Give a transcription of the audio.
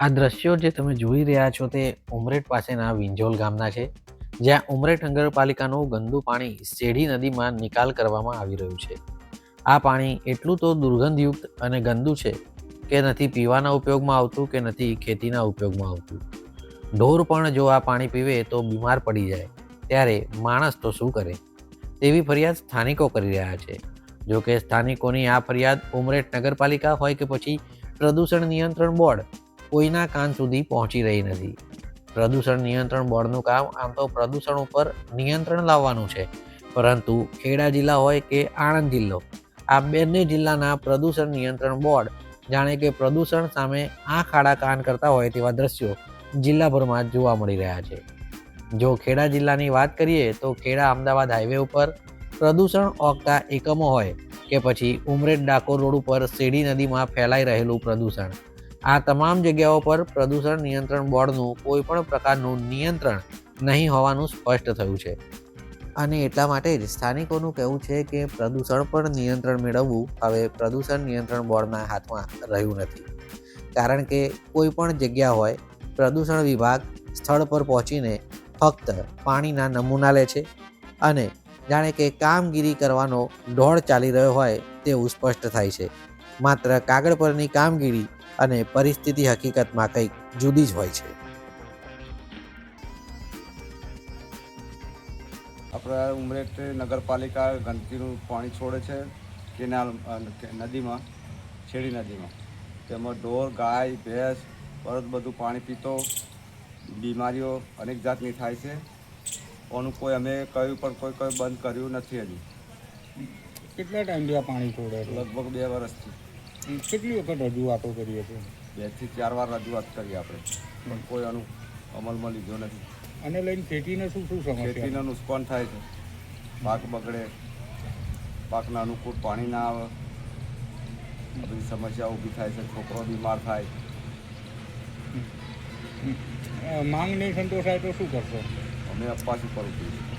આ દ્રશ્યો જે તમે જોઈ રહ્યા છો તે ઉમરેઠ પાસેના વિંજોલ ગામના છે, જ્યાં ઉમરેઠ નગરપાલિકાનું ગંદુ પાણી શેઢી નદીમાં નિકાલ કરવામાં આવી રહ્યું છે. આ પાણી એટલું તો દુર્ગંધયુક્ત અને ગંદુ છે કે નથી પીવાના ઉપયોગમાં આવતું કે નથી ખેતીના ઉપયોગમાં આવતું. ઢોર પણ જો આ પાણી પીવે તો બીમાર પડી જાય, ત્યારે માણસ તો શું કરે? તેવી ફરિયાદ સ્થાનિકો કરી રહ્યા છે. જો કે સ્થાનિકોની આ ફરિયાદ ઉમરેઠ નગરપાલિકા હોય કે પછી પ્રદૂષણ નિયંત્રણ બોર્ડ કોઈના કાન સુધી પહોંચી રહી નથી. પ્રદૂષણ નિયંત્રણ બોર્ડનું કામ આમ તો પ્રદૂષણ ઉપર નિયંત્રણ લાવવાનું છે. પરંતુ ખેડા જિલ્લા હોય કે આણંદ જિલ્લો, આ બંને જિલ્લાના પ્રદૂષણ નિયંત્રણ બોર્ડ જાણે કે પ્રદૂષણ સામે આંખ આડા કાન કરતા હોય તેવા દ્રશ્યો જિલ્લાભરમાં જોવા મળી રહ્યા છે. જો ખેડા જિલ્લાની વાત કરીએ તો ખેડા અમદાવાદ હાઈવે ઉપર પ્રદૂષણ ઓગતા એકમો હોય કે પછી ઉમરેઠ ડાકોર રોડ ઉપર શેડી નદીમાં ફેલાઈ રહેલું પ્રદૂષણ. આ તમામ જગ્યાઓ પર પ્રદૂષણ નિયંત્રણ બોર્ડનું કોઈ પણ પ્રકારનું નિયંત્રણ નહીં હોવાનું સ્પષ્ટ થયું છે. અને એટલા માટે જ સ્થાનિકોનું કહેવું છે કે પ્રદૂષણ પર નિયંત્રણ મેળવવું હવે પ્રદૂષણ નિયંત્રણ બોર્ડના હાથમાં રહ્યું નથી. કારણ કે કોઈ પણ જગ્યા હોય, પ્રદૂષણ વિભાગ સ્થળ પર પહોંચીને ફક્ત પાણીના નમૂના લે છે અને જાણે કે કામગીરી કરવાનો ઢોળ ચાલી રહ્યો હોય તેવું સ્પષ્ટ થાય છે. માત્ર કાગળ પરની કામગીરી અને પરિસ્થિતિ હકીકતમાં કંઈક જુદી જ હોય છે. આપણા ઉમરેઠ નગરપાલિકા ગંદકીનું પાણી છોડે છે, કેનાલ નદીમાં છેડી નદીમાં. તેમાં ઢોર, ગાય, ભેંસ પરત બધું પાણી પીતો, બીમારીઓ અનેક જાતની થાય છે. ઓનું કોઈ અમે કહ્યું પણ કોઈ કોઈ બંધ કર્યું નથી હજી. કેટલા ટાઈમથી આ પાણી છોડે લગભગ બે વર્ષથી કેટલી વખત રજૂઆતો કરીએ છીએ? બેથી ચાર વાર રજૂઆત કરી આપણે. પણ કોઈ આનું અમલમાં લીધો નથી. અને લઈને ખેતીને શું શું સમસ્યા? ખેતીને નુકસાન થાય છે. પાક બગડે. પાકના અનુકૂળ પાણી ના આવે. બધી સમસ્યા ઊભી થાય છે. છોકરો બીમાર થાય. માંગ નહીં સંતોષાય તો શું કરશો? અમે અપવાસ ઉપર ઊભી છે